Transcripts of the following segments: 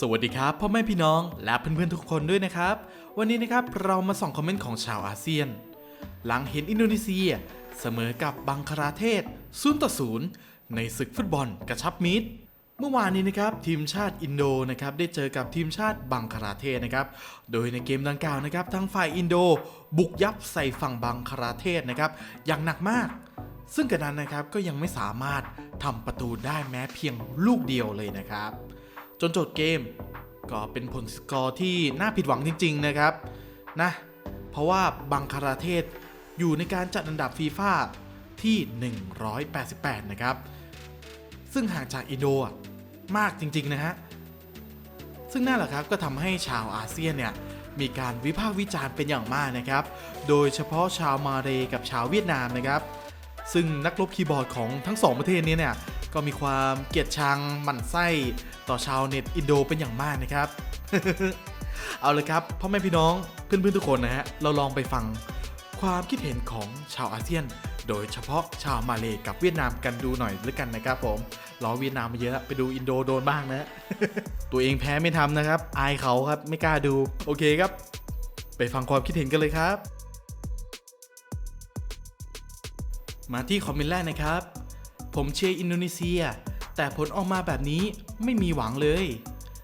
สวัสดีครับพ่อแม่พี่น้องและเพื่อนๆทุกคนด้วยนะครับ วันนี้นะครับเรามาส่องคอมเมนต์ของชาวอาเซียน หลังเห็นอินโดนีเซีย เสมอกับบังคลาเทศ0ต่อ0ในศึกฟุตบอลกระชับมิตร เมื่อวานนี้นะครับทีมชาติอินโดนะครับได้เจอกับทีมชาติบังคลาเทศนะครับ โดยในเกมดังกล่าวนะครับทางฝ่ายอินโด บุกยับใส่ฝั่งบังคลาเทศนะครับอย่างหนักมากซึ่งกันนั้นนะครับก็ยังไม่สามารถทำประตูได้แม้เพียงลูกเดียวเลยนะครับ จนจบเกม ก็เป็นผลสกอร์ที่น่าผิดหวังจริง ๆ นะครับนะเพราะว่าบังคลาเทศอยู่ในการจัดอันดับฟีฟ่าที่ 188 นะครับ ซึ่งห่างจากอินโดะมากจริง ๆ นะฮะ ซึ่งนั่นแหละครับก็ทำให้ชาวอาเซียนเนี่ยมีการวิพากษ์วิจารณ์เป็นอย่างมากนะครับ โดยเฉพาะชาวมาเลกับชาวเวียดนามนะครับ ซึ่งนักรบคีย์บอร์ดของทั้งสองประเทศนี้เนี่ย ก็มีความเกลียดชังหมั่นไส้ต่อชาวเน็ตอินโดเป็นอย่างมากนะครับ เอาเลยครับพ่อแม่พี่น้องเพื่อนๆทุกคนนะฮะเราลองไปฟังความคิดเห็นของชาวอาเซียน โดยเฉพาะชาวมาเลกับเวียดนามกันดูหน่อยด้วกันนะครับผมรอเวียดนามมาเยอะไปดูอินโดโดนบ้างนะ ตัวเองแพ้ไม่ทำนะครับ อายเขาครับไม่กล้าดู โอเคครับ ไปฟังความคิดเห็นกันเลยครับ มาที่คอมเมนต์แรกนะครับ ผมเชียร์อินโดนีเซีย แต่ผลออกมาแบบนี้ไม่มีหวังเลย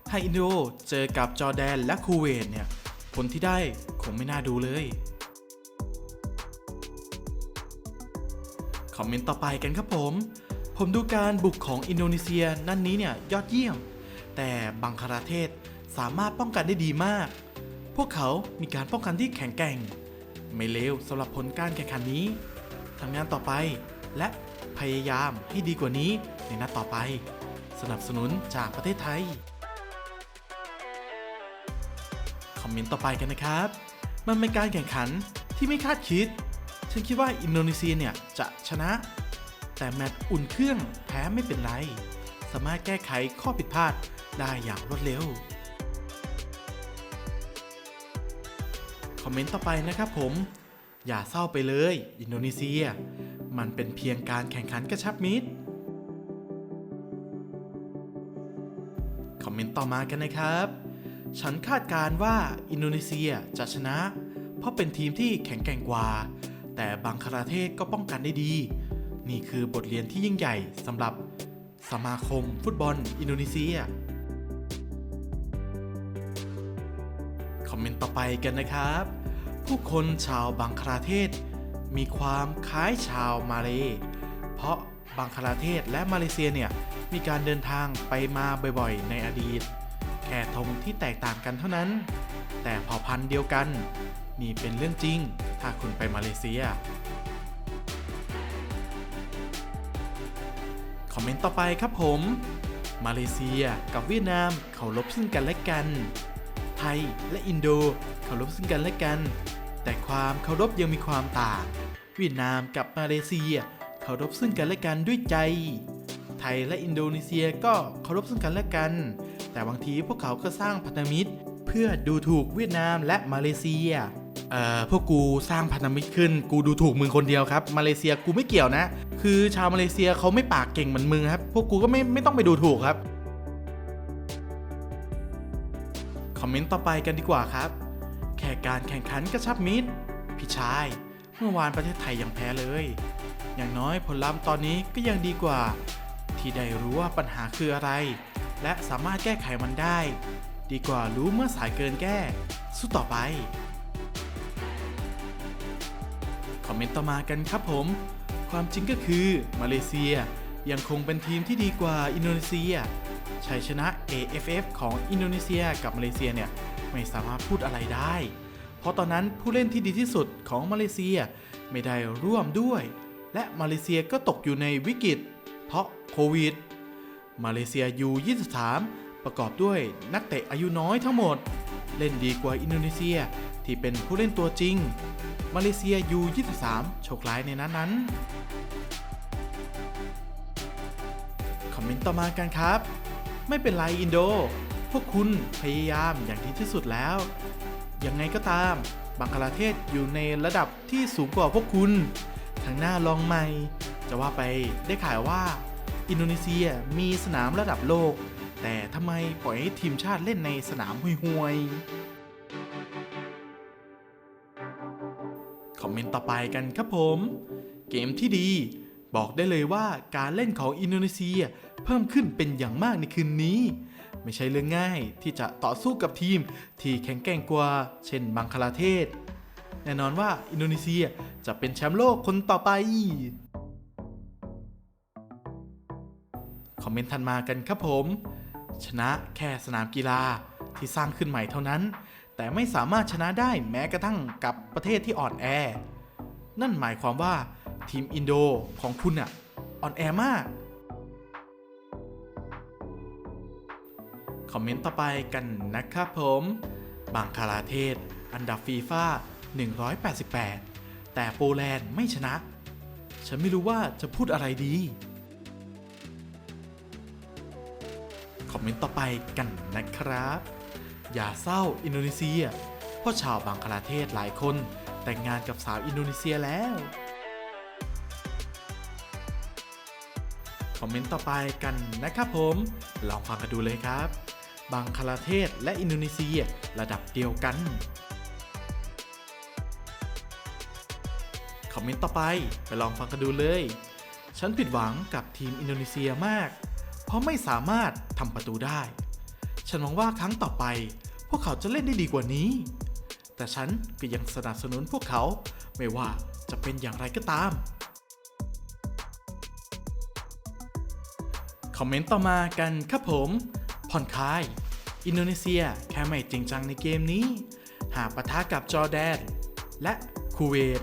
ถ้าอินโดเจอกับจอแดนและคูเวตเนี่ย ผลที่ได้คงไม่น่าดูเลย คอมเมนต์ต่อไปกันครับผม ผมดูการบุกของอินโดนีเซียนั่นนี้เนี่ยยอดเยี่ยม แต่บังคลาเทศสามารถป้องกันได้ดีมาก พวกเขามีการป้องกันที่แข็งแกร่ง ไม่เลวสำหรับผลการแข่งขันนี้ทำงานต่อไปและ พยายามให้ดีกว่านี้ในนัดต่อไป สนับสนุนจากประเทศไทย คอมเมนต์ต่อไปกันนะครับ มันเป็นการแข่งขันที่ไม่คาดคิด ฉันคิดว่าอินโดนีเซียเนี่ยจะชนะ แต่แมตช์อุ่นเครื่องแพ้ไม่เป็นไร สามารถแก้ไขข้อผิดพลาดได้อย่างรวดเร็วคอมเมนต์ต่อไปนะครับผม อย่าเศร้าไปเลย อินโดนีเซีย มันเป็นเพียงการแข่งขันกระชับมิตร คอมเมนต์ต่อมากันนะครับ ฉันคาดการ์ว่าอินโดนีเซียจะชนะ เพราะเป็นทีมที่แข็งแกร่งกว่า แต่บังคลาเทศก็ป้องกันได้ดี นี่คือบทเรียนที่ยิ่งใหญ่สำหรับสมาคมฟุตบอลอินโดนีเซีย คอมเมนต์ต่อไปกันนะครับ ผู้คนชาวบังคลาเทศ มีความคล้ายชาวมาเล เพราะบังคลาเทศและมาเลเซียเนี่ยมีการเดินทางไปมาบ่อยๆ ในอดีต แค่ธงที่แตกต่างกันเท่านั้น แต่เผ่าพันธุ์เดียวกัน นี่เป็นเรื่องจริง ถ้าคุณไปมาเลเซีย คอมเมนต์ต่อไปครับผม มาเลเซียกับเวียดนามเคารพซึ่งกันและกัน ไทยและอินโดเคารพซึ่งกันและกัน แต่ความเคารพยังมีความต่าง เวียดนามกับมาเลเซียเคารพซึ่งกันและกันด้วยใจ ไทยและอินโดนีเซียก็เคารพซึ่งกันและกัน แต่บางทีพวกเขาก็สร้างพันธมิตร เพื่อดูถูกเวียดนามและมาเลเซียเอ่อพวกกูสร้างพันธมิตรขึ้น กูดูถูกมึงคนเดียวครับ มาเลเซียกูไม่เกี่ยวนะ คือชาวมาเลเซียเขาไม่ปากเก่งเหมือนมึงครับ พวกกูก็ไม่ไม่ต้องไปดูถูกครับ คอมเมนต์ต่อไปกันดีกว่าครับ การแข่งขันกระชับมิตร พี่ชาย เมื่อวานประเทศไทยยังแพ้เลย อย่างน้อยผลลัพธ์ตอนนี้ก็ยังดีกว่า ที่ได้รู้ว่าปัญหาคืออะไร และสามารถแก้ไขมันได้ ดีกว่ารู้เมื่อสายเกินแก้ สู้ต่อไป คอมเมนต์ต่อมากันครับผม ความจริงก็คือมาเลเซียยังคงเป็นทีมที่ดีกว่าอินโดนีเซียชัยชนะ AFF ของอินโดนีเซียกับมาเลเซียเนี่ย ไม่สามารถพูดอะไรได้ เพราะตอนนั้นผู้เล่นที่ดีที่สุดของมาเลเซียไม่ได้ร่วมด้วย และมาเลเซียก็ตกอยู่ในวิกฤต เพราะโควิด มาเลเซีย U23 ประกอบด้วยนักเตะอายุน้อยทั้งหมด เล่นดีกว่าอินโดนีเซียที่เป็นผู้เล่นตัวจริง มาเลเซีย U23 โชคร้ายในนั้นนั้นคอมเมนต์ต่อมากันครับ ไม่เป็นไรอินโด พวกคุณพยายามอย่างที่ที่สุดแล้ว ยังไงก็ตาม บังคลาเทศอยู่ในระดับที่สูงกว่าพวกคุณ ทางหน้าลองใหม่ จะว่าไปได้ข่าวว่า อินโดนีเซียมีสนามระดับโลก แต่ทำไมปล่อยให้ทีมชาติเล่นในสนามห่วยๆ คอมเมนต์ต่อไปกันครับผม เกมที่ดี บอกได้เลยว่าการเล่นของอินโดนีเซียเพิ่มขึ้นเป็นอย่างมากในคืนนี้ ไม่ใช่เรื่องง่ายที่จะต่อสู้กับทีมที่แข็งแกร่งกว่า เช่นบังคลาเทศ แน่นอนว่าอินโดนีเซียจะเป็นแชมป์โลกคนต่อไป คอมเมนต์ทันมากันครับผม ชนะแค่สนามกีฬาที่สร้างขึ้นใหม่เท่านั้น แต่ไม่สามารถชนะได้แม้กระทั่งกับประเทศที่อ่อนแอ นั่นหมายความว่าทีมอินโดของคุณอะอ่อนแอมาก คอมเมนต์ต่อไปกันนะครับผมบังคลาเทศ อันดับฟีฟ่า188 แต่โปแลนด์ไม่ชนะ ฉันไม่รู้ว่าจะพูดอะไรดี คอมเมนต์ต่อไปกันนะครับ อย่าเศร้าอินโดนีเซีย เพราะชาวบังคลาเทศหลายคนแต่งงานกับสาวอินโดนีเซียแล้ว คอมเมนต์ต่อไปกันนะครับผม ลองฟังกันดูเลยครับ บังคลาเทศ และอินโดนีเซียระดับเดียวกัน คอมเมนต์ต่อไปไปลองฟังกันดูเลย ฉันผิดหวังกับทีมอินโดนีเซียมาก เพราะไม่สามารถทำประตูได้ ฉันหวังว่าครั้งต่อไป พวกเขาจะเล่นได้ดีกว่านี้ แต่ฉันก็ยังสนับสนุนพวกเขาไม่ว่าจะเป็นอย่างไรก็ตามคอมเมนต์ต่อมากันครับผม ผ่อนคลาย อินโดนีเซียแค่ไม่จริงจังในเกมนี้ หากปะทะกับจอร์แดน และคูเวต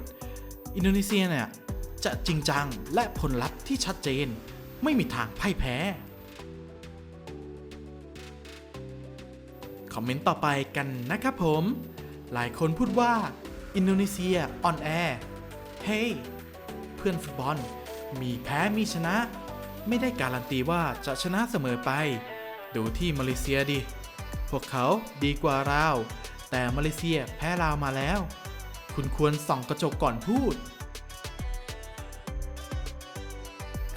อินโดนีเซียเนี่ยจะจริงจังและผลลัพธ์ที่ชัดเจน ไม่มีทางพ่ายแพ้ คอมเมนต์ต่อไปกันนะครับผม หลายคนพูดว่าอินโดนีเซียออนแอร์ เฮ้ยเพื่อนฟุตบอล มีแพ้มีชนะ ไม่ได้การันตีว่าจะชนะเสมอไป ดูที่มาเลเซียดิ พวกเขาดีกว่าเรา แต่มาเลเซียแพ้เรามาแล้ว คุณควรส่องกระจกก่อนพูด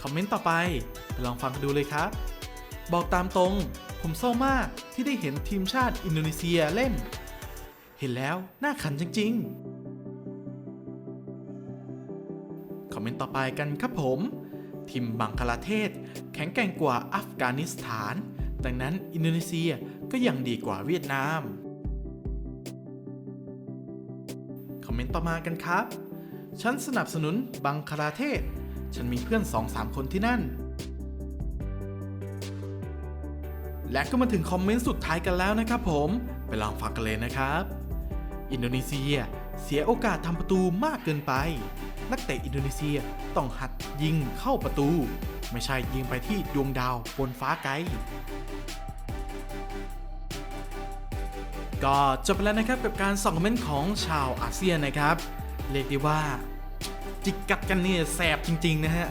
คอมเมนต์ต่อไปไปลองฟังกันดูเลยครับ บอกตามตรง ผมเศร้ามากที่ได้เห็นทีมชาติอินโดนีเซียเล่น เห็นแล้วน่าขันจริง ๆ คอมเมนต์ต่อไปกันครับผมทีมบังคลาเทศ แข็งแกร่งกว่าอัฟกานิสถาน ดังนั้นอินโดนีเซียก็ยังดีกว่าเวียดนาม คอมเมนต์ต่อมากันครับ ฉันสนับสนุนบังคลาเทศ ฉันมีเพื่อน 2-3 คนที่นั่น และก็มาถึงคอมเมนต์สุดท้ายกันแล้วนะครับผม ไปลองฟังกันเลยนะครับ อินโดนีเซีย เสียโอกาสทำประตูมากเกินไป นักเตะอินโดนีเซียต้องหัดยิงเข้าประตู ไม่ใช่ยิงไปที่ดวงดาวบนฟ้าไกลก็จบไปแล้วนะครับกับการส่องคอมเมนต์ของชาวอาเซียนนะครับ เรียกได้ว่า จิกกัดกันเนี่ยแสบจริง ๆ นะฮะ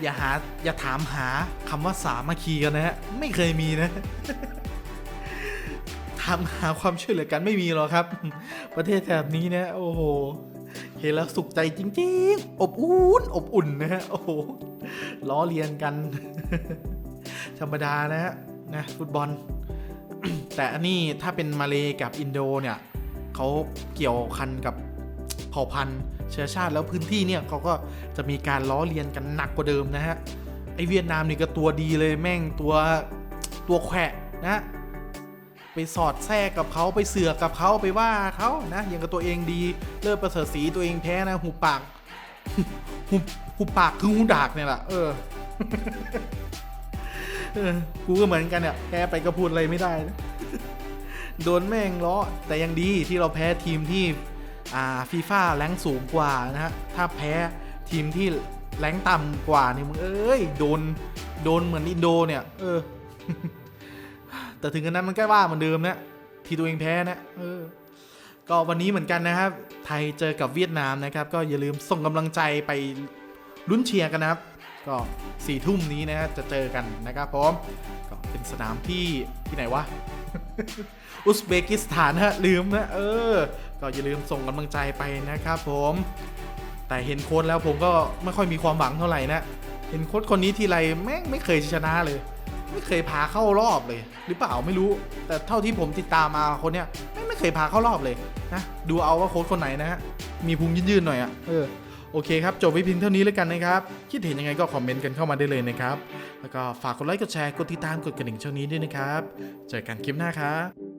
อย่าหาอย่าถามหาคำว่าสามัคคีกันนะฮะไม่เคยมีนะามหาความช่วยเหลือกันไม่มีหรอกครับ ประเทศแถบนี้นะโอ้โหเห็นแล้วสุขใจจริงๆ อบอุ่นอบอุ่นนะฮะโอ้โหล้อเลียนกัน ธรรมดานะฮะนะฟุตบอล แต่อันนี้ถ้าเป็นมาเลกับอินโดเนี่ยเขาเกี่ยวคันกับเผ่าพันธุ์เชื้อชาติแล้วพื้นที่เนี่ยเขาก็จะมีการล้อเลียนกันหนักกว่าเดิมนะฮะไอเวียดนามนี่ก็ตัวดีเลยแม่งตัวตัวแขวะนะ ไปสอดแทรกกับเขาไปเสือกกับเขาไปว่าเขานะอย่างกับตัวเองดี เลิศประเสริฐสีตัวเองแพ้นะหูปากหูหูปากคือหูดากเนี่ยแหละเออกูก็เหมือนกันเนี่ยแพ้ไปก็พูดอะไรไม่ได้ โดนแม่งล้อแต่ยังดีที่เราแพ้ทีมที่อ่าฟีฟ่าแรงสูงกว่านะฮะถ้าแพ้ทีมที่แรงต่ำกว่านี่มึงเอ้ยโดนโดนเหมือนอินโดเนี่ย เออ แต่ถึงกันนั้นมันก็ว่าเหมือนเดิมนะที่ตัวเองแพ้นะเออก็วันนี้เหมือนกันนะครับ ไทยเจอกับเวียดนามนะครับ ก็อย่าลืมส่งกำลังใจไปลุ้นเชียร์กันนะครับ ก็สี่ทุ่มนี้นะจะเจอกันนะครับผมก็เป็นสนามที่ที่ไหนวะอุซเบกิสถานฮะลืมนะเออ ก็อย่าลืมส่งกำลังใจไปนะครับผมแต่เห็นโค้ดแล้วผมก็ไม่ค่อยมีความหวังเท่าไหร่นะ เห็นโค้ดคนนี้ทีไรแม่งไม่เคยชนะเลย ไม่เคยพาเข้ารอบเลย หรือเปล่าไม่รู้ แต่เท่าที่ผมติดตามมาคนเนี้ยไม่ไม่เคยพาเข้ารอบเลยนะดูเอาว่าโค้ชคนไหนนะฮะมีพุงยืดๆหน่อยอะ่ะเออโอเคครับ จบไว้เพียงเท่านี้แล้วกันนะครับ คิดเห็นยังไงก็คอมเมนต์กันเข้ามาได้เลยนะครับ แล้วก็ฝากกดไลค์กดแชร์กดติดตามกดกระดิ่งช่องนี้ด้วยนะครับ เจอกันคลิปหน้าครับ